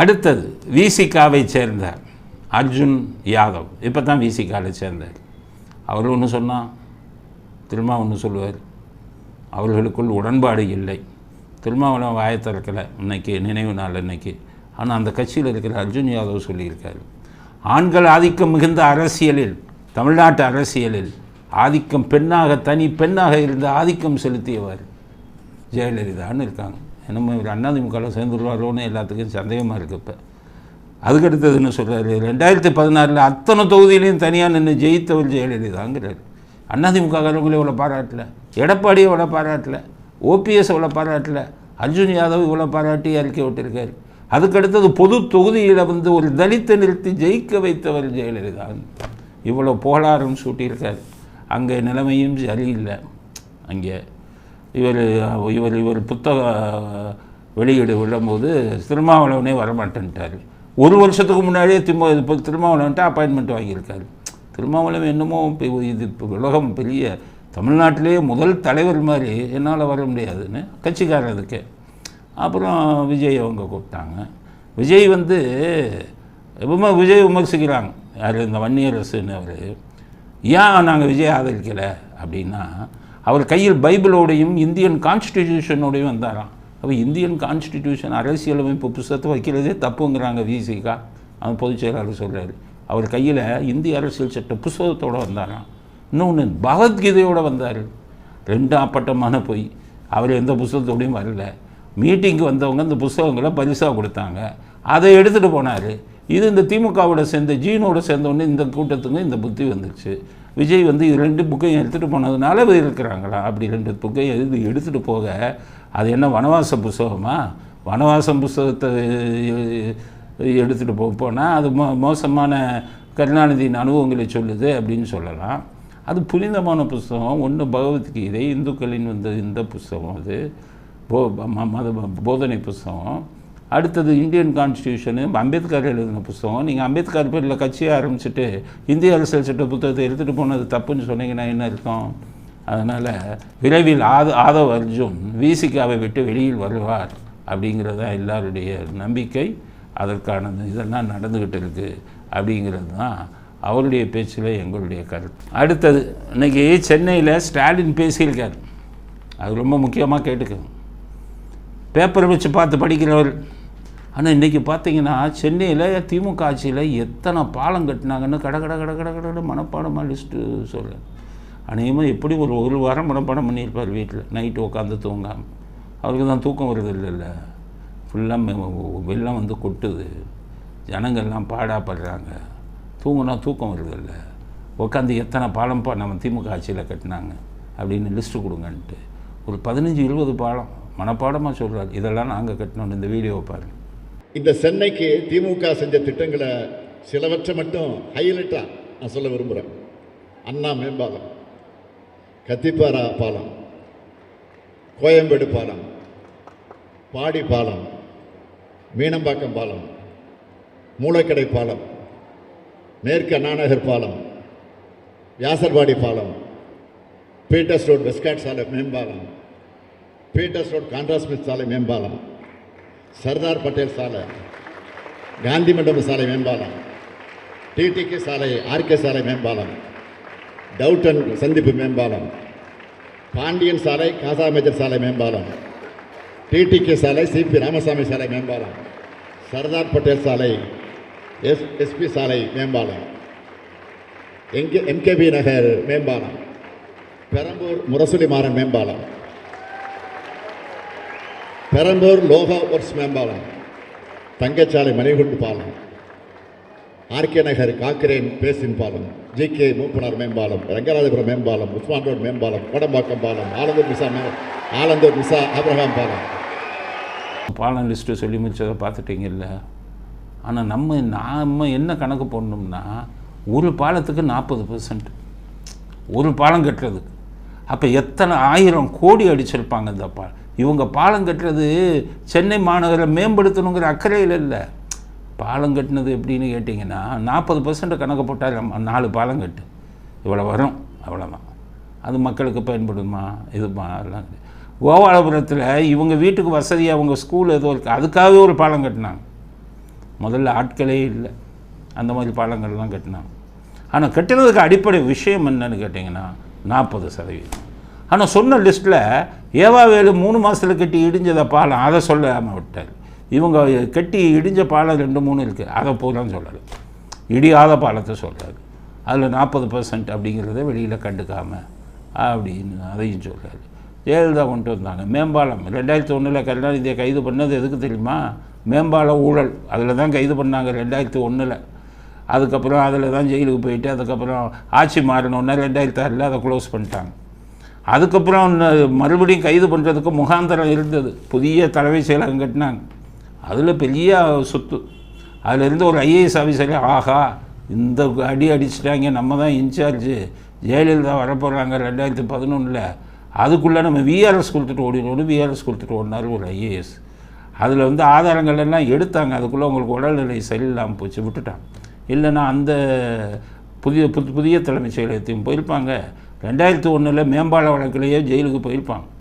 அடுத்தது விசிகாவை சேர்ந்த அர்ஜுன் யாதவ். இப்போ தான் விசிகாவை சேர்ந்தார். அவர் ஒன்று சொன்னால் திரும்ப ஒன்று சொல்லுவார். அவர்களுக்குள் உடன்பாடு இல்லை. திருமாவளவன் வாய திறக்கலை இன்னைக்கு நினைவு நாள் இன்னைக்கு. ஆனால் அந்த கட்சியில் இருக்கிற அர்ஜுன் யாதவ் சொல்லியிருக்காரு. ஆண்கள் ஆதிக்கம் மிகுந்த அரசியலில் தமிழ்நாட்டு அரசியலில் ஆதிக்கம் பெண்ணாக தனி பெண்ணாக இருந்த ஆதிக்கம் செலுத்தியவர் ஜெயலலிதான்னு இருக்காங்க. என்னமோ இவர் அண்ணாதிமுகவில் சேர்ந்துருவாரோன்னு எல்லாத்துக்கும் சந்தேகமாக இருக்குது இப்போ. அதுக்கடுத்ததுன்னு சொல்கிறாரு ரெண்டாயிரத்தி பதினாறில் அத்தனை தொகுதியிலையும் தனியாக நின்று ஜெயித்தவர் ஜெயலலிதாங்கிறார். அதிமுககாரங்களும் இவ்வளோ பாராட்டல எடப்பாடி இவ்வளோ பாராட்டல ஓபிஎஸ் இவ்வளோ பாராட்டல அர்ஜுன் யாதவ் இவ்வளோ பாராட்டி அறிக்கை விட்டிருக்காரு. அதுக்கடுத்தது பொது தொகுதியில் வந்து ஒரு தலித்தை நிறுத்தி ஜெயிக்க வைத்தவர் ஜெயலலிதா இவ்வளோ புகழாரம் சூட்டியிருக்கார். அங்கே நிலைமையும் சரியில்லை. அங்கே இவர் இவர் இவர் புத்தக வெளியீடு விடும்போது திருமாவளவனே வரமாட்டேன்ட்டார். ஒரு வருஷத்துக்கு முன்னாடியே திரும்ப இப்போ திருமாவளவன்ட்டு அப்பாயின்மெண்ட் வாங்கியிருக்காரு. திருமாவளவன் என்னமோ இப்போ இது இப்போ உலகம் பெரிய தமிழ்நாட்டிலேயே முதல் தலைவர் மாதிரி என்னால் வர முடியாதுன்னு கட்சிக்காரர் அதுக்கு. அப்புறம் விஜய் அவங்க கூப்பிட்டாங்க. விஜய் வந்து எப்பவுமே விஜய் விமர்சிக்கிறாங்க. யார் இந்த வன்னியரசுன்னு அவர். ஏன் நாங்கள் விஜய் ஆதரிக்கலை? அப்படின்னா அவர் கையில் பைபிளோடையும் இந்தியன் கான்ஸ்டிடியூஷனோடையும் வந்தாராம். அப்போ இந்தியன் கான்ஸ்டிடியூஷன் அரசியலமைப்பு புஸ்தகத்தை வைக்கிறதே தப்புங்கிறாங்க விசிகா அவன் பொதுச் செயலாளர் சொல்கிறாரு அவர் கையில் இந்திய அரசியல் சட்ட புஸ்தகத்தோடு வந்தாராம். இன்னொன்று பகவத்கீதையோடு வந்தார். ரெண்டு அப்பட்டமான பொய். அவர் எந்த புஸ்தகத்தோடையும் வரல. மீட்டிங்க்கு வந்தவங்க இந்த புஸ்தகங்களை பரிசாக கொடுத்தாங்க. அதை எடுத்துகிட்டு போனார். இது இந்த திமுகவோட சேர்ந்த ஜீனோட சேர்ந்தோடனே இந்த கூட்டத்துக்கு இந்த புத்தி வந்துருச்சு. விஜய் வந்து இது ரெண்டு புக்கையும் எடுத்துகிட்டு போனதுனால இவங்க இருக்கிறாங்களா? அப்படி ரெண்டு புக்கையும் இது எடுத்துகிட்டு போக அது என்ன வனவாச புஸ்தகமா? வனவாசம் புஸ்தகத்தை எடுத்துகிட்டு போ போனால் அது மோ மோசமான கருணாநிதியின் அனுபவங்களை சொல்லுது அப்படின்னு சொல்லலாம். அது புனிதமான புஸ்தகம். ஒன்று பகவத்கீதை இந்துக்களின் வந்து இந்த புஸ்தகம் அது. போ ம- மத போதனை புஸ்தகம். அடுத்தது இந்தியன் கான்ஸ்டியூஷனு அம்பேத்கர் எழுதின புஸ்தகம். நீங்கள் அம்பேத்கர் பேரில் கட்சியை ஆரம்பிச்சுட்டு இந்திய அரசியல் சட்ட புத்தகத்தை எடுத்துகிட்டு போனது தப்புன்னு சொன்னீங்கன்னா என்ன இருக்கும் அதனால் விரைவில் ஆத ஆதவ் அர்ஜுன் விசிகாவை விட்டு வெளியில் வருவார் அப்படிங்கிறது தான் எல்லாருடைய நம்பிக்கை. அதற்கான இதெல்லாம் நடந்துக்கிட்டு இருக்குது அப்படிங்கிறது தான் அவருடைய பேச்சில் எங்களுடைய கருத்து. அடுத்தது இன்னைக்கு சென்னையில் ஸ்டாலின் பேசியிருக்கார். அது ரொம்ப முக்கியமாக கேட்டுக்கணும். பேப்பர் வச்சு பார்த்து படிக்கிறவர் ஆனால் இன்றைக்கி பார்த்தீங்கன்னா சென்னையில் திமுக ஆட்சியில் எத்தனை பாலம் கட்டினாங்கன்னு கட கட கட கட கட மனப்பாடமாக லிஸ்ட்டு சொல்ல. அநேகமாக எப்படி ஒரு ஒரு வாரம் மனப்பாடம் பண்ணியிருப்பார் வீட்டில் நைட்டு உட்காந்து தூங்காமல் அவருக்கு தான் தூக்கம் வருது இல்லைல்ல ஃபுல்லாக வெள்ளம் வந்து கொட்டுது. ஜனங்கள்லாம் பாடாப்படுறாங்க. தூங்கினா தூக்கம் வருது இல்லை. உட்காந்து எத்தனை பாலம் நம்ம திமுக ஆட்சியில் கட்டினாங்க அப்படின்னு லிஸ்ட்டு கொடுங்கன்ட்டு. ஒரு பதினஞ்சு இருபது பாலம் மனப்பாடமாக சொல்கிறார் இதெல்லாம் நாங்கள் கட்டினோன்னு இந்த வீடியோவை பாருங்கள் இந்த சென்னைக்கு திமுக செஞ்ச திட்டங்களை சிலவற்றை மட்டும் ஹைலைட்டாக நான் சொல்ல விரும்புகிறேன் அண்ணா மேம்பாலம் கத்திப்பாரா பாலம் கோயம்பேடு பாலம் பாடி பாலம் மீனம்பாக்கம் பாலம் மூளைக்கடை பாலம் மேற்கு அண்ணாநகர் பாலம் வியாசர்பாடி பாலம் பீட்டர்ஸ் ரோட் வெஸ்காட் சாலை மேம்பாலம் பீட்டர்ஸ் ரோட் கான்ட்ராஸ்மித் சாலை மேம்பாலம் சர்தார் பட்டேல் சாலை காந்தி மண்டபம் சாலை மேம்பாலம் டிடிகே சாலை ஆர்கே சாலை மேம்பாலம் டவுட்டன் சந்திப்பு மேம்பாலம் பாண்டியன் சாலை காசா மேஜர் சாலை மேம்பாலம் டிடிகே சாலை சிபி ராமசாமி சாலை மேம்பாலம் சர்தார் பட்டேல் சாலை எஸ் எஸ்பி சாலை மேம்பாலம் எங்கே எம்கேபி நகர் மேம்பாலம் பெரம்பூர் முரசொலி மாறன் மேம்பாலம் பெரம்பூர் லோகா ஒர்க்ஸ் மேம்பாலம் தங்கச்சாலை மணிகுண்டு பாலம் ஆர்கே நகர் காக்கிரேன் பேசின் பாலம் ஜி கே மூப்பனார் மேம்பாலம் ரங்கராஜபுரம் மேம்பாலம் உஸ்மான் ரோட் மேம்பாலம் கோடம்பாக்கம் பாலம் ஆலந்தூர் மிசா மே ஆலந்தூர் மிசா ஆபிரகாம் பாலம். பாலம் லிஸ்ட்டு சொல்லி முடிச்சதை பார்த்துட்டீங்கல்ல? ஆனால் நம்ம நாம் என்ன கணக்கு போடணும்னா ஒரு பாலத்துக்கு நாற்பது பர்சன்ட் ஒரு பாலம் கட்டுறதுக்கு. அப்போ எத்தனை ஆயிரம் கோடி அடிச்சிருப்பாங்க இந்த பாலம் இவங்க பாலம் கட்டுறது சென்னை மாநகரை மேம்படுத்தணுங்கிற அக்கறையில் இல்லை. பாலம் கட்டினது எப்படின்னு கேட்டிங்கன்னா நாற்பது பர்சன்ட் கணக்கு போட்டால் நாலு பாலம் கட்டு. இவ்வளோ வரும் அவ்வளோதான் அது மக்களுக்கு பயன்படுமா இதுமா எல்லாம் கோபாலபுரத்தில் இவங்க வீட்டுக்கு வசதியாக அவங்க ஸ்கூல் ஏதோ இருக்குது அதுக்காகவே ஒரு பாலம் கட்டினாங்க. முதல்ல ஆட்களே இல்லை. அந்த மாதிரி பாலங்கள்லாம் கட்டினாங்க. ஆனால் கட்டினதுக்கு அடிப்படை விஷயம் என்னன்னு கேட்டிங்கன்னா நாற்பது சதவீதம். ஆனால் சொன்ன லிஸ்ட்டில் ஏவாவேலு மூணு மாதத்தில் கட்டி இடிஞ்சதை பாலம் அதை சொல்லாமல் விட்டார். இவங்க கட்டி இடிஞ்ச பாலம் ரெண்டு மூணு இருக்குது அதை பூரான்னு சொல்லலை இடியாத பாலத்தை சொல்கிறாரு அதில் நாற்பது பர்சன்ட் அப்படிங்கிறத வெளியில் கண்டுக்காமல் அப்படின்னு அதையும் சொல்கிறாரு ஜெயலலிதா கொண்டு வந்தாங்க. மேம்பாலம் ரெண்டாயிரத்தி ஒன்றில் கருணாநிதியை கைது பண்ணது எதுக்கு தெரியுமா? மேம்பால ஊழல். அதில் தான் கைது பண்ணாங்க ரெண்டாயிரத்தி ஒன்றில் அதுக்கப்புறம் அதில் தான் ஜெயிலுக்கு போயிட்டு அதுக்கப்புறம் ஆட்சி மாறினோன்னா ரெண்டாயிரத்தி ஆறில் அதை க்ளோஸ் பண்ணிட்டாங்க. அதுக்கப்புறம் மறுபடியும் கைது பண்ணுறதுக்கு முகாந்தரம் இருந்தது. புதிய தலைமை செயலகம் கட்டினாங்க. அதில் பெரிய சொத்து. அதிலிருந்து ஒரு ஐஏஎஸ் ஆஃபீஸரே ஆஹா இந்த அடி அடிச்சிட்டாங்க. நம்ம தான் இன்சார்ஜு. ஜெயலலிதா வரப்போகிறாங்க ரெண்டாயிரத்தி பதினொன்றில் அதுக்குள்ளே நம்ம விஆர்எஸ் கொடுத்துட்டு ஓடினோடு விஆர்எஸ் கொடுத்துட்டு ஓடினார் ஒரு ஐஏஎஸ். அதில் வந்து ஆதாரங்கள் எல்லாம் எடுத்தாங்க. அதுக்குள்ளே உங்களுக்கு உடல்நிலை சரியில்லாமல் போச்சு. விட்டுட்டான் இல்லைன்னா அந்த புதிய புது புதிய தலைமைச் செயலகத்தையும் போயிருப்பாங்க. ரெண்டாயிரத்து ஒன்றில் மேம்பால வழக்கிலேயே ஜெயிலுக்கு போயிருப்பாங்க